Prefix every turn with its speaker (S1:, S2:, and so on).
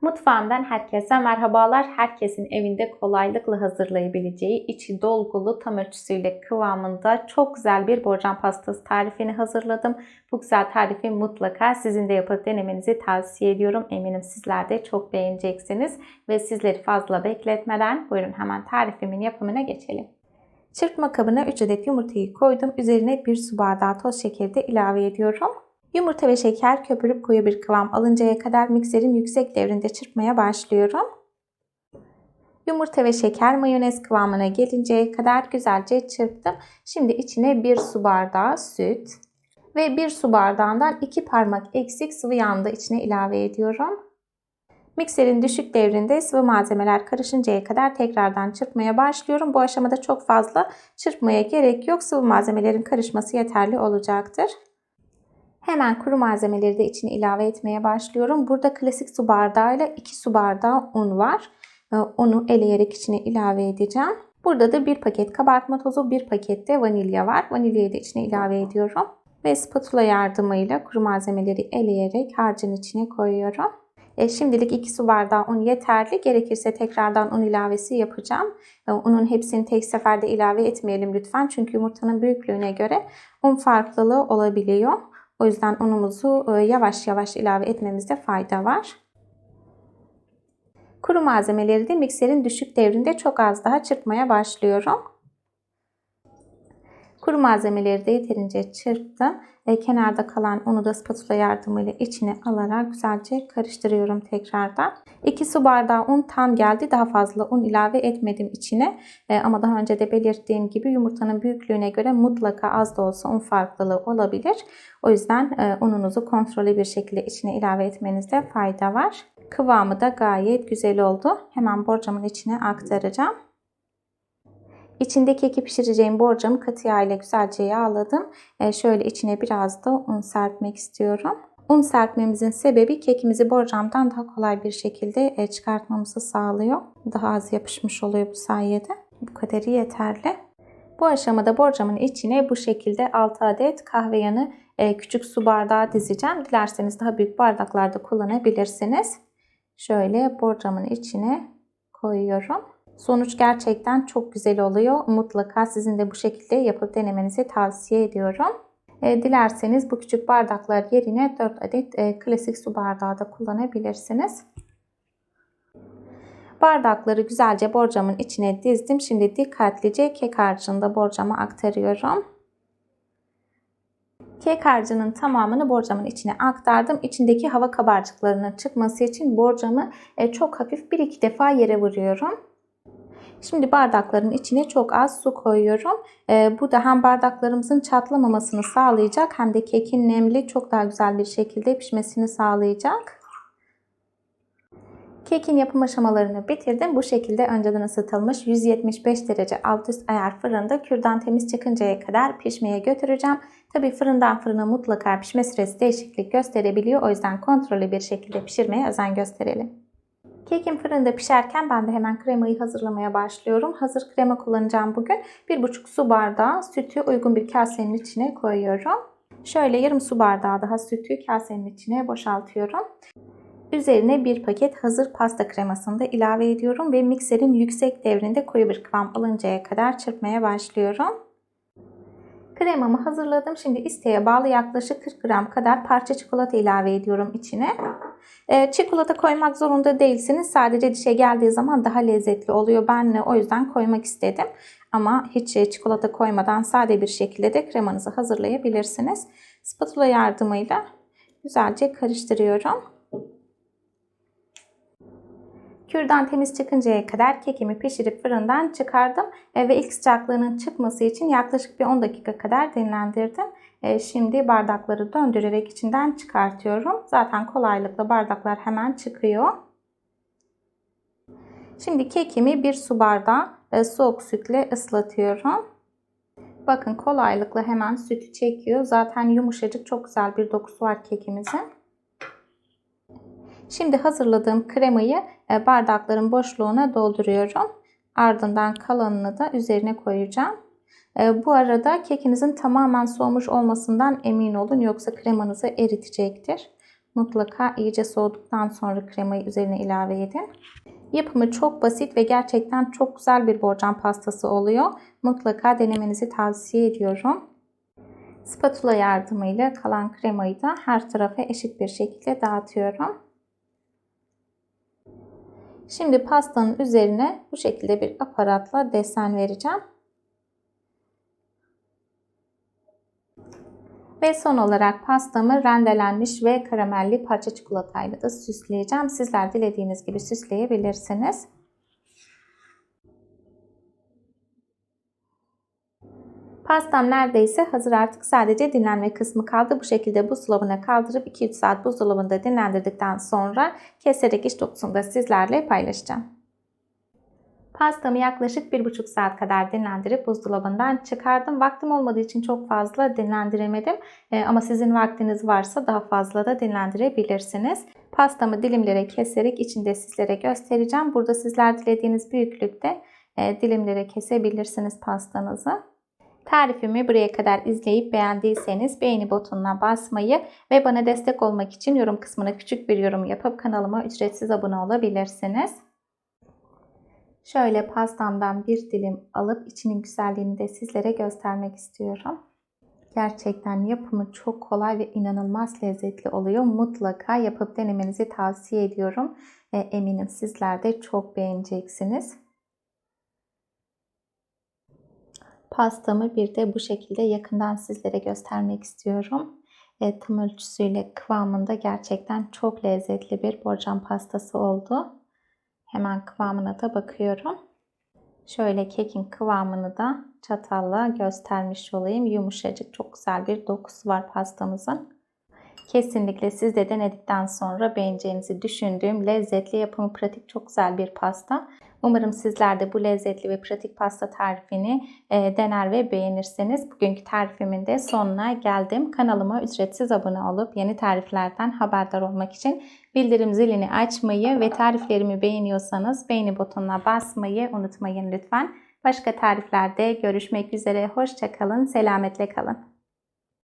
S1: Mutfağımdan herkese merhabalar. Herkesin evinde kolaylıkla hazırlayabileceği içi dolgulu tam ölçüsüyle kıvamında çok güzel bir borcam pastası tarifini hazırladım. Bu güzel tarifi mutlaka sizin de yapıp denemenizi tavsiye ediyorum. Eminim sizler de çok beğeneceksiniz. Ve sizleri fazla bekletmeden buyurun hemen tarifimin yapımına geçelim. Çırpma kabına 3 adet yumurtayı koydum. Üzerine 1 su bardağı toz şekeri de ilave ediyorum. Yumurta ve şeker köpürüp koyu bir kıvam alıncaya kadar mikserin yüksek devrinde çırpmaya başlıyorum. Yumurta ve şeker mayonez kıvamına gelinceye kadar güzelce çırptım. Şimdi içine 1 su bardağı süt ve 1 su bardağından 2 parmak eksik sıvı yağını da içine ilave ediyorum. Mikserin düşük devrinde sıvı malzemeler karışıncaya kadar tekrardan çırpmaya başlıyorum. Bu aşamada çok fazla çırpmaya gerek yok. Sıvı malzemelerin karışması yeterli olacaktır. Hemen kuru malzemeleri de içine ilave etmeye başlıyorum. Burada klasik su bardağıyla 2 su bardağı un var. Onu eleyerek içine ilave edeceğim. Burada da bir paket kabartma tozu, bir paket de vanilya var. Vanilyayı da içine ilave ediyorum. Ve spatula yardımıyla kuru malzemeleri eleyerek harcın içine koyuyorum. E, şimdilik 2 su bardağı un yeterli. Gerekirse tekrardan un ilavesi yapacağım. E, unun hepsini tek seferde ilave etmeyelim lütfen. Çünkü yumurtanın büyüklüğüne göre un farklılığı olabiliyor. O yüzden unumuzu e, yavaş yavaş ilave etmemizde fayda var. Kuru malzemeleri de mikserin düşük devrinde çok az daha çırpmaya başlıyorum. Kuru malzemeleri de yeterince çırptım. E, kenarda kalan unu da spatula yardımıyla içine alarak güzelce karıştırıyorum tekrardan. 2 su bardağı un tam geldi. Daha fazla un ilave etmedim içine. E, ama daha önce de belirttiğim gibi yumurtanın büyüklüğüne göre mutlaka az da olsa un farklılığı olabilir. O yüzden e, ununuzu kontrollü bir şekilde içine ilave etmenizde fayda var. Kıvamı da gayet güzel oldu. Hemen borcamın içine aktaracağım. İçinde keki pişireceğim borcamı katı yağ ile güzelce yağladım. E, şöyle içine biraz da un serpmek istiyorum. Un serpmemizin sebebi kekimizi borcamdan daha kolay bir şekilde e, çıkartmamızı sağlıyor. Daha az yapışmış oluyor bu sayede. Bu kadarı yeterli. Bu aşamada borcamın içine bu şekilde 6 adet kahve yanı e, küçük su bardağı dizeceğim. Dilerseniz daha büyük bardaklarda kullanabilirsiniz. Şöyle borcamın içine koyuyorum. Sonuç gerçekten çok güzel oluyor. Mutlaka sizin de bu şekilde yapıp denemenizi tavsiye ediyorum. E, dilerseniz bu küçük bardaklar yerine 4 adet e, klasik su bardağı da kullanabilirsiniz. Bardakları güzelce borcamın içine dizdim. Şimdi dikkatlice kek harcını borcama aktarıyorum. Kek harcının tamamını borcamın içine aktardım. İçindeki hava kabarcıklarının çıkması için borcamı e, çok hafif bir iki defa yere vuruyorum. Şimdi bardakların içine çok az su koyuyorum. Ee, bu da hem bardaklarımızın çatlamamasını sağlayacak hem de kekin nemli çok daha güzel bir şekilde pişmesini sağlayacak. Kekin yapım aşamalarını bitirdim. Bu şekilde önceden ısıtılmış 175 derece alt üst ayar fırında kürdan temiz çıkıncaya kadar pişmeye götüreceğim. Tabi fırından fırına mutlaka pişme süresi değişiklik gösterebiliyor. O yüzden kontrollü bir şekilde pişirmeye özen gösterelim. Kekim fırında pişerken ben de hemen kremayı hazırlamaya başlıyorum. Hazır krema kullanacağım bugün. 1,5 su bardağı sütü uygun bir kasenin içine koyuyorum. Şöyle yarım su bardağı daha sütü kasenin içine boşaltıyorum. Üzerine bir paket hazır pasta kremasını da ilave ediyorum ve mikserin yüksek devrinde koyu bir kıvam alıncaya kadar çırpmaya başlıyorum. Kremamı hazırladım. Şimdi isteğe bağlı yaklaşık 40 gram kadar parça çikolata ilave ediyorum içine. Ee, çikolata koymak zorunda değilsiniz. Sadece dişe geldiği zaman daha lezzetli oluyor. Ben o yüzden koymak istedim. Ama hiç çikolata koymadan sade bir şekilde de kremanızı hazırlayabilirsiniz. Spatula yardımıyla güzelce karıştırıyorum. Kürdan temiz çıkıncaya kadar kekimi pişirip fırından çıkardım e, ve ilk sıcaklığının çıkması için yaklaşık bir 10 dakika kadar dinlendirdim. E, şimdi bardakları döndürerek içinden çıkartıyorum. Zaten kolaylıkla bardaklar hemen çıkıyor. Şimdi kekimi bir su bardağı e, soğuk sütle ıslatıyorum. Bakın kolaylıkla hemen sütü çekiyor. Zaten yumuşacık çok güzel bir dokusu var kekimizin. Şimdi hazırladığım kremayı e, bardakların boşluğuna dolduruyorum. Ardından kalanını da üzerine koyacağım. E, bu arada kekinizin tamamen soğumuş olmasından emin olun yoksa kremanızı eritecektir. Mutlaka iyice soğuduktan sonra kremayı üzerine ilave edin. Yapımı çok basit ve gerçekten çok güzel bir borcam pastası oluyor. Mutlaka denemenizi tavsiye ediyorum. Spatula yardımıyla kalan kremayı da her tarafa eşit bir şekilde dağıtıyorum. Şimdi pastanın üzerine bu şekilde bir aparatla desen vereceğim. Ve son olarak pastamı rendelenmiş ve karamelli parça çikolatayla da süsleyeceğim. Sizler dilediğiniz gibi süsleyebilirsiniz. Pastam neredeyse hazır artık sadece dinlenme kısmı kaldı. Bu şekilde buzdolabına kaldırıp 2-3 saat buzdolabında dinlendirdikten sonra keserek iç dokusunu da sizlerle paylaşacağım. Pastamı yaklaşık 1,5 saat kadar dinlendirip buzdolabından çıkardım. Vaktim olmadığı için çok fazla dinlendiremedim. E, ama sizin vaktiniz varsa daha fazla da dinlendirebilirsiniz. Pastamı dilimlere keserek içinde sizlere göstereceğim. Burada sizler dilediğiniz büyüklükte e, dilimlere kesebilirsiniz pastanızı. Tarifimi buraya kadar izleyip beğendiyseniz beğeni butonuna basmayı ve bana destek olmak için yorum kısmına küçük bir yorum yapıp kanalıma ücretsiz abone olabilirsiniz. Şöyle pastamdan bir dilim alıp içinin güzelliğini de sizlere göstermek istiyorum. Gerçekten yapımı çok kolay ve inanılmaz lezzetli oluyor. Mutlaka yapıp denemenizi tavsiye ediyorum. Eminim sizler de çok beğeneceksiniz. Pastamı bir de bu şekilde yakından sizlere göstermek istiyorum. E, tam ölçüsüyle kıvamında gerçekten çok lezzetli bir borcam pastası oldu. Hemen kıvamına da bakıyorum. Şöyle kekin kıvamını da çatalla göstermiş olayım. Yumuşacık çok güzel bir dokusu var pastamızın. Kesinlikle siz de denedikten sonra beğeneceğinizi düşündüğüm lezzetli yapımı pratik çok güzel bir pasta. Umarım sizler de bu lezzetli ve pratik pasta tarifini e, dener ve beğenirsiniz. Bugünkü tarifimin de sonuna geldim. Kanalıma ücretsiz abone olup yeni tariflerden haberdar olmak için bildirim zilini açmayı ve tariflerimi beğeniyorsanız beğeni butonuna basmayı unutmayın lütfen. Başka tariflerde görüşmek üzere. Hoşçakalın, selametle kalın.